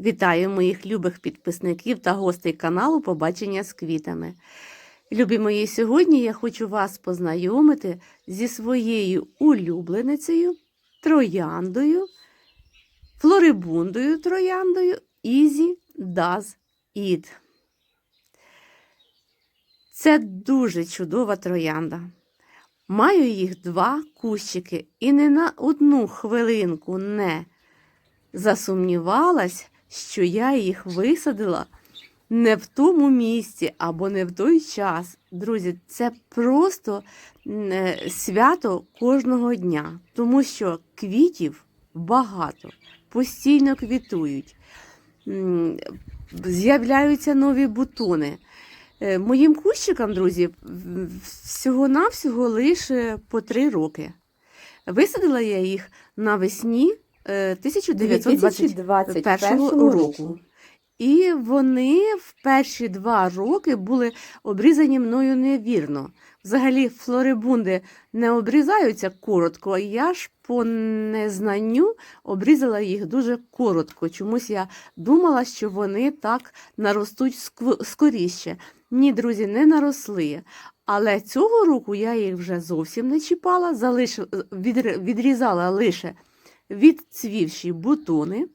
Вітаю моїх любих підписників та гостей каналу Побачення з квітами. Любі мої, сьогодні я хочу вас познайомити зі своєю улюбленицею, трояндою, флорибундою трояндою Easy Does It. Це дуже чудова троянда. Маю їх два кущики і не на одну хвилинку не засумнівалась, що я їх висадила не в тому місці або не в той час. Друзі, це просто е, свято кожного дня, тому що квітів багато, постійно квітують, з'являються нові бутони. Е, Моїм кущикам, друзі, всього-навсього лише по три роки. Висадила я їх навесні 1921 2021 року. І вони в перші два роки були обрізані мною невірно. Взагалі, флорибунди не обрізаються коротко, а я ж по незнанню обрізала їх дуже коротко. Чомусь я думала, що вони так наростуть скоріше. Ні, друзі, не наросли. Але цього року я їх вже зовсім не чіпала, відр- відрізала лише відцвівші бутони.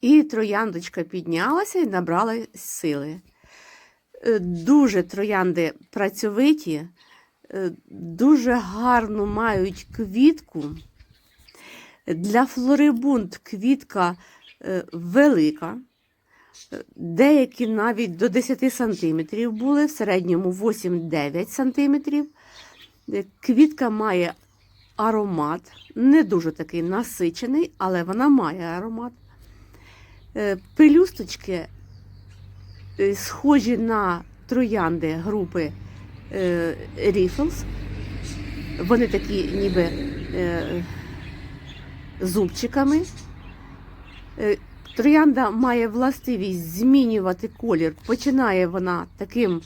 І трояндочка піднялася і набрала сили. Е, Дуже троянди працьовиті, е, дуже гарно мають квітку. Для флорибунд квітка е, велика. Деякі навіть до 10 см були, в середньому 8-9 см. Квітка має аромат, не дуже такий насичений, але вона має аромат. Е, Пелюсточки е, схожі на троянди групи е, Riffles. Вони такі ніби зубчиками. Троянда має властивість змінювати колір. Починає вона таким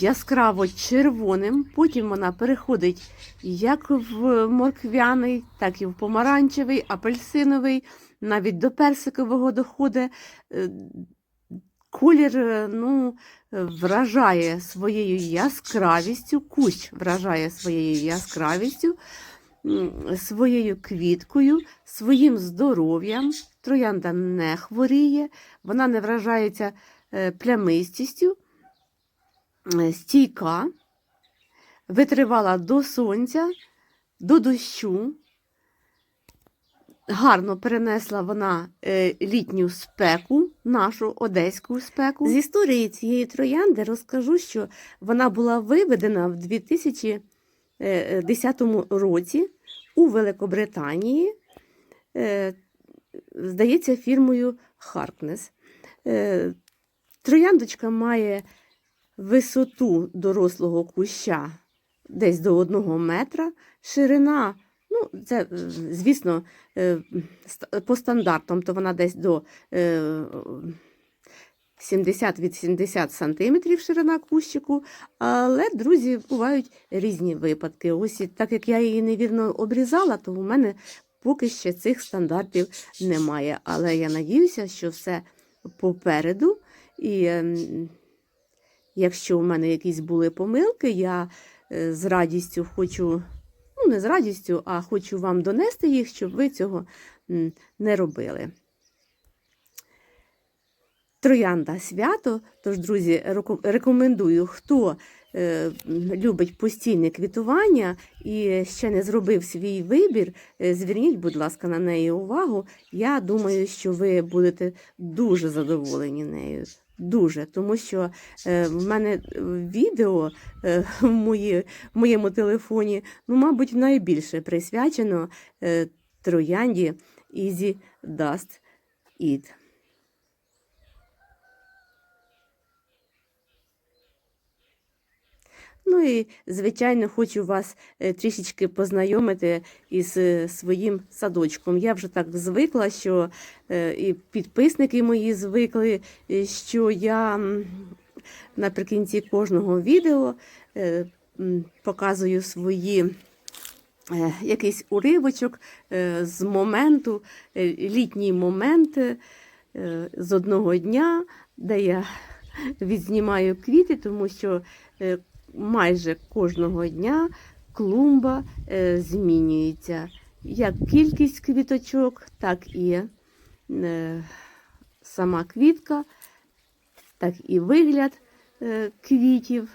яскраво червоним, потім вона переходить як в морквяний, так і в помаранчевий, апельсиновий, навіть до персикового доходить. Е, Колір е, ну, вражає своєю яскравістю, кущ вражає своєю яскравістю, своєю квіткою, своїм здоров'ям. Троянда не хворіє, вона не вражається е, плямистістю, стійка, витривала до сонця, до дощу. Гарно перенесла вона е, літню спеку, нашу одеську спеку. З історії цієї троянди розкажу, що вона була виведена в 2010 році у Великобританії, е, здається, фірмою. Е, Трояндочка має висоту дорослого куща десь до одного метра, ширина. Ну, це, е, звісно, е, по стандартам, то вона десь до е, 70-80 сантиметрів ширина кущику. Але, друзі, бувають різні випадки. Ось так як я її невірно обрізала, то у мене поки ще цих стандартів немає. Але я надіюся, що все попереду. І ем, якщо в мене якісь були помилки, я е, з радістю хочу ну, не з радістю, а хочу вам донести їх, щоб ви цього не робили. Троянда свято. Тож, друзі, рекомендую, хто любить постійне квітування і ще не зробив свій вибір, е, зверніть, будь ласка, на неї увагу. Я думаю, що ви будете дуже задоволені нею. Дуже, тому що е, в мене е, відео е, в, мої, в моєму телефоні, ну, мабуть, найбільше присвячено е, троянді Easy Dust It. Ну і, звичайно, хочу вас е, трішечки познайомити із е, своїм садочком. Я вже так звикла, що е, і підписники мої звикли, що я наприкінці кожного відео показую свої. Якийсь уривочок з моменту, літній момент, з одного дня, де я відзнімаю квіти, тому що майже кожного дня клумба е, змінюється. Як кількість квіточок, так і е, сама квітка, так і вигляд е, квітів.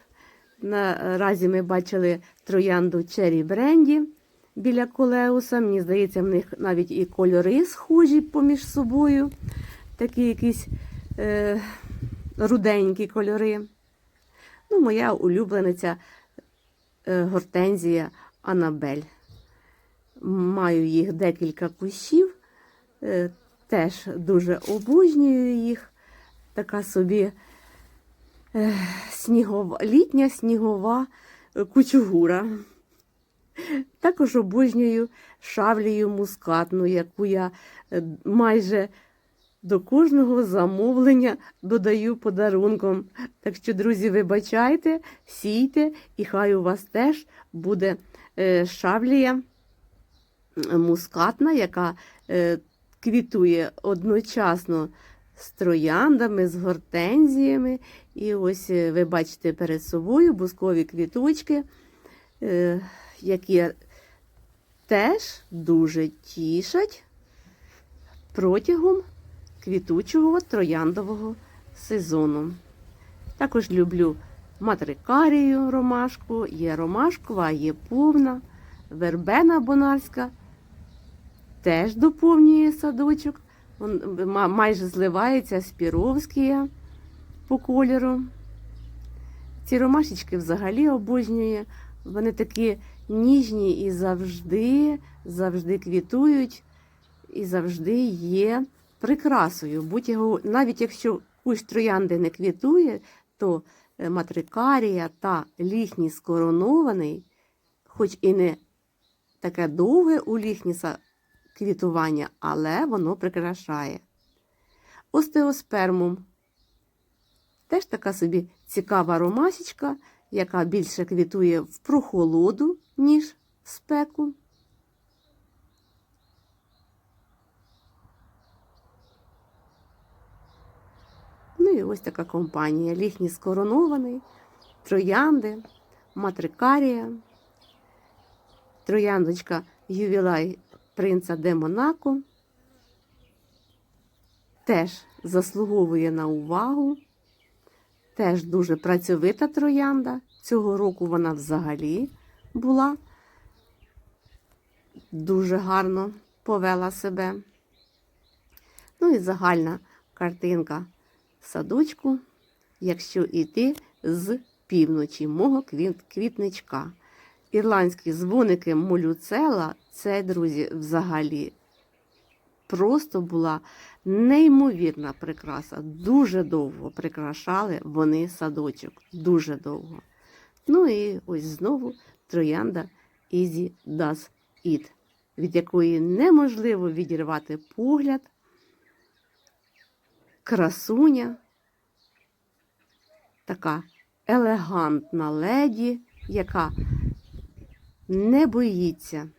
Наразі ми бачили троянду Черрі Бренді біля колеуса. Мені здається, в них навіть і кольори схожі поміж собою. Такі якісь е, руденькі кольори. Ну, моя улюблениця е, гортензія Анабель. Маю їх декілька кущів, е, теж дуже обожнюю їх. Така собі е, снігова, літня снігова кучугура. Також обожнюю шавлію мускатну, яку я майже до кожного замовлення додаю подарунком. Так що, друзі, вибачайте, сійте, і хай у вас теж буде е, шавлія мускатна, яка е, квітує одночасно з трояндами, з гортензіями. І ось е, ви бачите перед собою бускові квіточки, які теж дуже тішать протягом квітучого трояндового сезону. Також люблю матрикарію ромашку, є ромашкова, є повна, вербена бонарська теж доповнює садочок. Вон, майже зливається з по кольору. Ці ромашечки взагалі обожнює. Вони такі ніжні і завжди, завжди квітують, і завжди є прикрасою. Будь його, навіть якщо кущ троянди не квітує, то е, матрикарія та ліхніс коронований, хоч і не таке довге у ліхніса квітування, але воно прикрашає. Остеоспермум теж така собі цікава ромашечка, яка більше квітує в прохолоду, ніж в спеку. І ось така компанія. Ліхніс коронований, троянди, матрикарія, трояндочка ювілай принца де Монако. Теж заслуговує на увагу. Теж дуже працьовита троянда. Цього року вона взагалі була дуже гарно повела себе. Ну і загальна картинка садочку, якщо йти з півночі мого квітничка. Ірландські дзвоники молюцела, це, друзі, взагалі просто була неймовірна прикраса. Дуже довго прикрашали вони садочок. Дуже довго. Ну і ось знову троянда Easy Does It, від якої неможливо відірвати погляд. Красуня, така елегантна леді, яка не боїться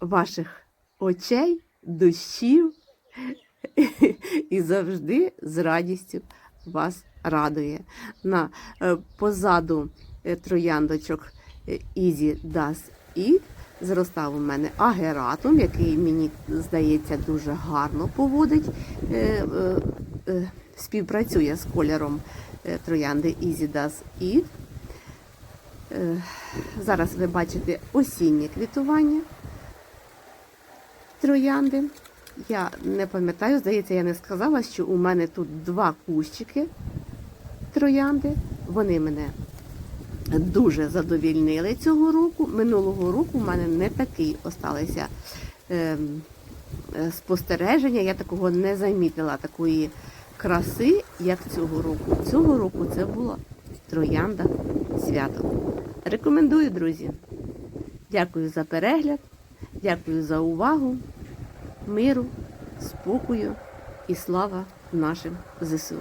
ваших очей, душів і завжди з радістю вас радує. На е, позаду е, трояндочок е, Easy Does It зростав у мене агератум, який мені здається дуже гарно поводить, співпрацює з кольором троянди Easy Does It. Е, Зараз ви бачите осіннє квітування троянди. Я не пам'ятаю, здається, я не сказала, що у мене тут два кущики троянди. Вони мене дуже задовільнили цього року. Минулого року у мене не такий осталися ем, е, спостереження. Я такого не замітила, такої краси, як цього року. Цього року це була троянда свято. Рекомендую, друзі. Дякую за перегляд, дякую за увагу, миру, спокою і слава нашим ЗСУ.